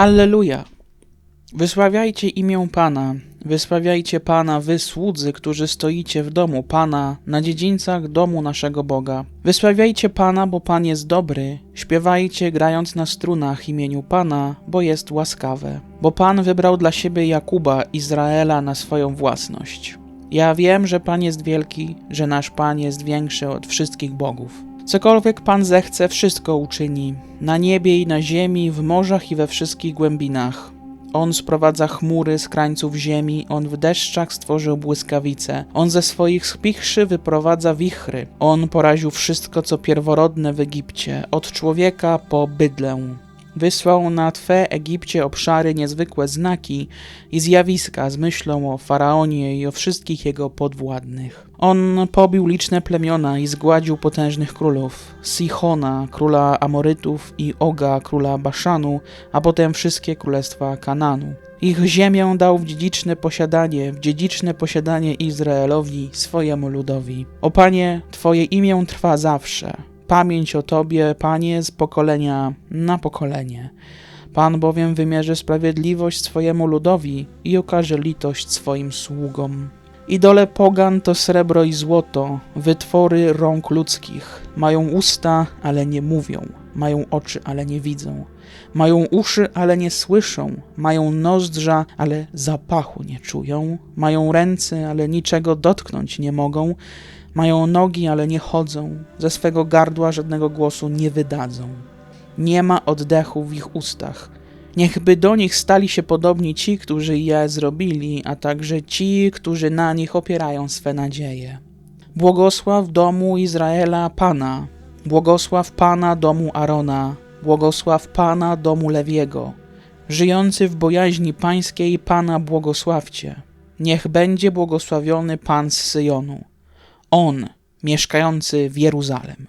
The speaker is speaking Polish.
Alleluja! Wysławiajcie imię Pana, wysławiajcie Pana, wy słudzy, którzy stoicie w domu Pana, na dziedzińcach domu naszego Boga. Wysławiajcie Pana, bo Pan jest dobry, śpiewajcie, grając na strunach imieniu Pana, bo jest łaskawe. Bo Pan wybrał dla siebie Jakuba, Izraela na swoją własność. Ja wiem, że Pan jest wielki, że nasz Pan jest większy od wszystkich bogów. Cokolwiek Pan zechce, wszystko uczyni, na niebie i na ziemi, w morzach i we wszystkich głębinach. On sprowadza chmury z krańców ziemi, on w deszczach stworzył błyskawice, on ze swoich spichrzy wyprowadza wichry, on poraził wszystko, co pierworodne w Egipcie, od człowieka po bydlę. Wysłał na Twe Egipcie obszary niezwykłe znaki i zjawiska z myślą o Faraonie i o wszystkich jego podwładnych. On pobił liczne plemiona i zgładził potężnych królów, Sichona, króla Amorytów i Oga, króla Baszanu, a potem wszystkie królestwa Kananu. Ich ziemię dał w dziedziczne posiadanie, w dziedziczne posiadanie Izraelowi, swojemu ludowi. O Panie, Twoje imię trwa zawsze. Pamięć o Tobie, Panie, z pokolenia na pokolenie. Pan bowiem wymierzy sprawiedliwość swojemu ludowi i okaże litość swoim sługom. Idole pogan to srebro i złoto, wytwory rąk ludzkich. Mają usta, ale nie mówią. Mają oczy, ale nie widzą. Mają uszy, ale nie słyszą. Mają nozdrza, ale zapachu nie czują. Mają ręce, ale niczego dotknąć nie mogą. Mają nogi, ale nie chodzą. Ze swego gardła żadnego głosu nie wydadzą. Nie ma oddechu w ich ustach. Niechby do nich stali się podobni ci, którzy je zrobili, a także ci, którzy na nich opierają swe nadzieje. Błogosław domu Izraela Pana, błogosław Pana domu Arona, błogosław Pana domu Lewiego. Żyjący w bojaźni pańskiej Pana błogosławcie. Niech będzie błogosławiony Pan z Syjonu. On, mieszkający w Jeruzalem.